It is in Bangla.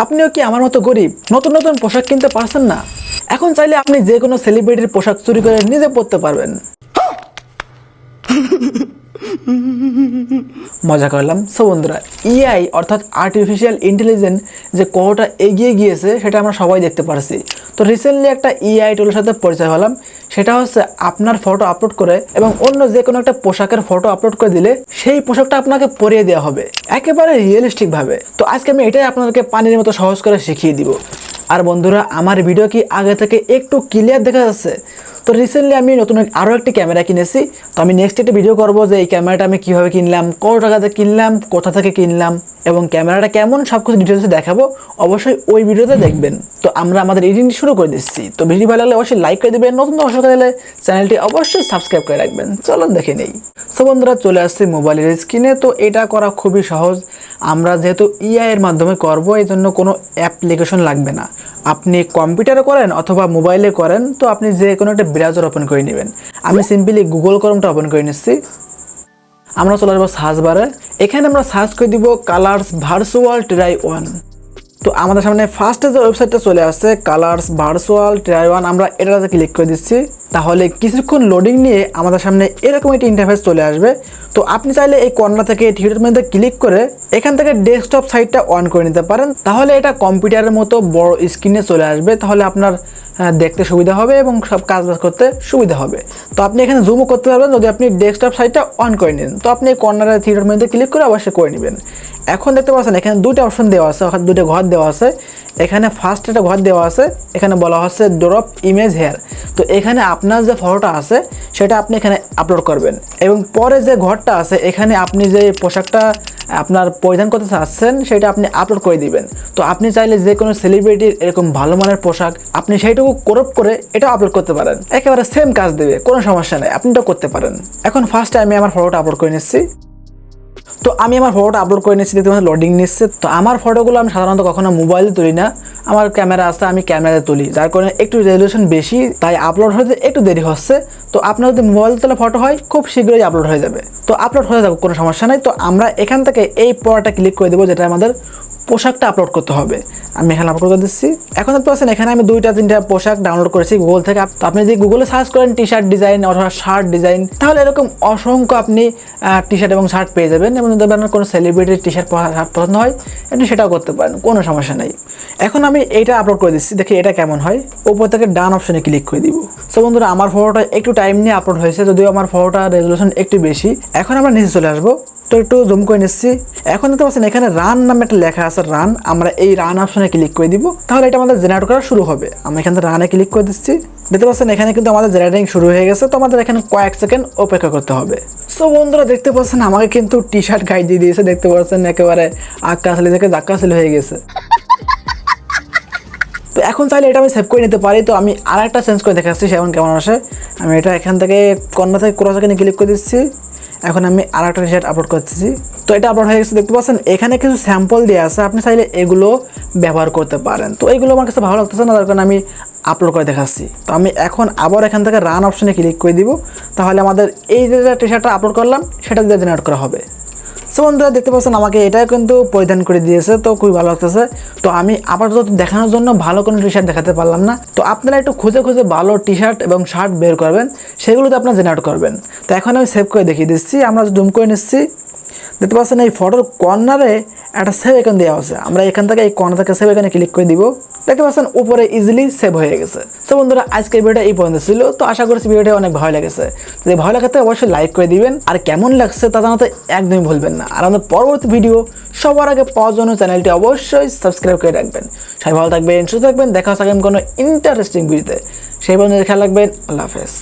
আপনিও কি আমার মতো গরিব? নতুন নতুন পোশাক কিনতে পারছেন না? এখন চাইলে আপনি যে কোনো সেলিব্রিটির পোশাক চুরি করে নিজে পরতে পারবেন। মজা করলাম। সো বন্ধুরা ইআই অর্থাৎ আর্টিফিশিয়াল ইন্টেলিজেন্স যে কতটা এগিয়ে গিয়েছে, সেটা আমরা সবাই দেখতে পারছি। তো রিসেন্টলি একটা ইআই টুলের সাথে পরিচয় হলাম। সেটা হচ্ছে আপনার ফটো আপলোড করে এবং অন্য যে কোনো একটা পোশাকের ফটো আপলোড করে দিলে সেই পোশাকটা আপনাকে পরিয়ে দেওয়া হবে, একেবারে রিয়েলিস্টিক ভাবে। তো আজকে আমি এটাই আপনাদেরকে পানির মতো সহজ করে শিখিয়ে দিব। আর বন্ধুরা, আমার ভিডিও কি আগে থেকে একটু ক্লিয়ার দেখা যাচ্ছে? তো রিসেন্টলি আমি নতুন আরও একটি ক্যামেরা কিনেছি। তো আমি নেক্সট একটা ভিডিও করব যে এই ক্যামেরাটা আমি কীভাবে কিনলাম, কত টাকাতে কিনলাম, কোথা থেকে কিনলাম এবং ক্যামেরাটা কেমন সব কিছু ডিটেলসে দেখাবো। অবশ্যই ওই ভিডিওতে দেখবেন। তো আমরা আমাদের এডিটিং শুরু করে দিচ্ছি। তো ভিডিও ভালো লাগলে অবশ্যই লাইক করে দেবেন। নতুন দর্শক হলে চ্যানেলটি অবশ্যই সাবস্ক্রাইব করে রাখবেন। চলুন দেখে নেই। সো বন্ধুরা চলে আসছি মোবাইলের স্ক্রিনে তো এটা করা খুবই সহজ। আমরা যেহেতু ইআই এর মাধ্যমে করব এই জন্য কোনো অ্যাপ্লিকেশন লাগবে না। আপনি কম্পিউটারে করেন অথবা মোবাইলে করেন, তো আপনি যে কোনো একটা ব্রাউজার ওপেন করে নেবেন। আমি সিম্পলি গুগল ক্রমটা ওপেন করে নিচ্ছি। আমরা চলে আসব সার্চ বারে এখানে আমরা সার্চ করে দিব কালার্স ভার্চুয়াল ট্রাই ওয়ান তো আমাদের সামনে ফার্স্টে যে ওয়েবসাইটটা চলে আসছে কালার্স ভার্চুয়াল ট্রাই ওয়ান আমরা এটাতে ক্লিক করে দিচ্ছি। তাহলে কিছুক্ষণ লোডিং নিয়ে আমাদের সামনে এরকম একটি ইন্টারফেস চলে আসবে। তো আপনি চাইলে এই কর্নার থেকে থিয়েটার মধ্যে ক্লিক করে এখান থেকে ডেস্কটপ সাইটটা অন করে নিতে পারেন। তাহলে এটা কম্পিউটারের মতো বড় স্ক্রিনে চলে আসবে। তাহলে আপনার দেখতে সুবিধা হবে এবং সব কাজ বাজ করতে সুবিধা হবে। তো আপনি এখানে জুমও করতে পারবেন যদি আপনি ডেস্কটপ সাইটটা অন করে নিন। তো আপনি এই কর্নারের থিয়েটার মধ্যে ক্লিক করে অবশ্যই করে নেবেন। এখন দেখতে পাচ্ছেন এখানে দুটো অপশন দেওয়া আছে, অর্থাৎ দুটো ঘর দেওয়া আছে। এখানে ফার্স্ট একটা ঘর দেওয়া আছে, এখানে বলা হচ্ছে ড্রপ ইমেজ হেয়ার তো এখানে আপনার যে ফটোটা আছে, সেটা আপনি এখানে আপলোড করবেন। এবং পরে যে ঘরটা আছে, এখানে আপনি যে পোশাকটা আপনার পরিধান করতে চাচ্ছেন, সেটা আপনি আপলোড করে দিবেন। তো আপনি চাইলে যে কোনো সেলিব্রিটির এরকম ভালো মানের পোশাক আপনি সেইটুকু করপ করে এটা আপলোড করতে পারেন। একেবারে সেম কাজ দেবে, কোনো সমস্যা নেই আপনি এটা করতে পারেন। এখন ফার্স্টে আমি আমার ফটোটা আপলোড করে নিচ্ছি। তো আমি আমার ফটোটা আপলোড করে নিচ্ছি, দেখতে লোডিং নিচ্ছে। তো আমার ফটোগুলো আমি সাধারণত কখনো মোবাইলে তুলি না। আমার ক্যামেরা আছে, আমি ক্যামেরাতে তুলি। যার কারণে একটু রেজলিউশন বেশি, তাই আপলোড হতে একটু দেরি হচ্ছে। তো আপনার যদি মোবাইল তোলা ফটো হয়, খুব শীঘ্রই আপলোড হয়ে যাবে। তো আপলোড হয়ে যাবে, কোনো সমস্যা নেই। তো আমরা এখান থেকে এই পড়াটা ক্লিক করে দেবো, যেটা আমাদের পোশাকটা আপলোড করতে হবে। আমি এখানে আপলোড করে দিচ্ছি। এখন দেখতে পাচ্ছেন, এখানে আমি দুইটা, তিনটা পোশাক ডাউনলোড করেছি গুগল থেকে। আপনি যদি গুগলে সার্চ করেন টি শার্ট ডিজাইন অথবা শার্ট ডিজাইন তাহলে এরকম অসংখ্য আপনি টি শার্ট এবং শার্ট পেয়ে যাবেন এবং যদি আপনার কোনো সেলিব্রিটির টি শার্ট শার্ট পছন্দ হয়। আপনি সেটাও করতে পারেন, কোনো সমস্যা নেই। এখন আমি এইটা আপলোড করে দিচ্ছি, দেখি এটা কেমন হয়। ওপর থেকে ডান অপশনে ক্লিক করে দিব। সো বন্ধুরা, আমার ফটোটা একটু টাইম নিয়ে আপলোড হয়েছে, যদিও আমার ফটোটা রেজলিউশন একটু বেশি। এখন আমরা নিচে চলে আসব। তো একটু জুম করে নিচ্ছি। এখন দেখতে পাচ্ছেন এখানে রান নামে একটা লেখা আছে রান আমরা এই রান অপশনে ক্লিক করে দিব। তাহলে এটা আমাদের জেনারেট করা শুরু হবে। আমরা এখান রানে ক্লিক করে দিচ্ছি। দেখতে পাচ্ছেন এখানে কিন্তু আমাদের জেনারেটিং শুরু হয়ে গেছে। তো আমাদের এখানে কয়েক সেকেন্ড অপেক্ষা করতে হবে। সো বন্ধুরা, দেখতে পাচ্ছেন আমাকে কিন্তু টি শার্ট গাইড দিয়ে দিয়েছে। দেখতে পাচ্ছেন একেবারে আকাশালি থেকে জাক্কাশালি হয়ে গেছে। তো এখন চাইলে এটা আমি সেভ করে নিতে পারি। তো আমি আর একটা চেঞ্জ করে দেখাচ্ছি সেমন কেমন আসে। আমি এটা এখান থেকে কর্নার থেকে ক্রস এখানে ক্লিক করে দিচ্ছি। এখন আমি আর একটা রিসার্ট আপলোড করতেছি। তো এটা আপলোড হয়ে গেছে, দেখতে পাচ্ছেন? এখানে কিছু স্যাম্পল দেওয়া আছে, আপনি চাইলে এগুলো ব্যবহার করতে পারেন। তো এগুলো আমার কাছে ভালো লাগতেছে না তার কারণে আমি আপলোড করে দেখাচ্ছি। তো আমি এখন আবার এখান থেকে রান অপশনে ক্লিক করে দিব। তাহলে আমাদের এই যে টি শার্টটা আপলোড করলাম, সেটা দিয়ে জেনারেট করা হবে। সো বন্ধুরা, দেখতে পাচ্ছেন আমাকে এটাই কিন্তু পরিধান করে দিয়েছে, তো খুবই ভালো লাগতেছে। তো আমি আপাতত দেখানোর জন্য ভালো কোনো টি শার্ট দেখাতে পারলাম না। তো আপনারা একটু খুঁজে খুঁজে ভালো টি শার্ট এবং শার্ট বের করবেন, সেগুলোতে আপনারা জেনারেট করবেন। তো এখন আমি সেভ করে দেখিয়ে দিচ্ছি, আমরা জুম করে নিচ্ছি। দেখতে পাচ্ছেন এই ফটোর কর্নারে একটা সেভ এখান দেওয়া আছে। আমরা এখান থেকে এই কর্নার থেকে সেভ এখানে ক্লিক করে দিব। দেখতে পাচ্ছেন, উপরে ইজিলি সেভ হয়ে গেছে। সো বন্ধুরা, আজকের ভিডিওটা এই পর্যন্ত ছিল। তো আশা করছি ভিডিওটা অনেক ভালো লেগেছে। যদি ভালো লাগাতে অবশ্যই লাইক করে দিবেন। আর কেমন লাগছে তা জানাতে একদমই ভুলবেন না। আর আমাদের পরবর্তী ভিডিও সবার আগে পাওয়ার জন্য চ্যানেলটি অবশ্যই সাবস্ক্রাইব করে রাখবেন। সবাই ভালো থাকবেন, সুস্থ থাকবেন। দেখা হচ্ছে কোনো ইন্টারেস্টিং ভিডিওতে সেই পর্যন্ত খেয়াল রাখবেন। আল্লাহ হাফেজ।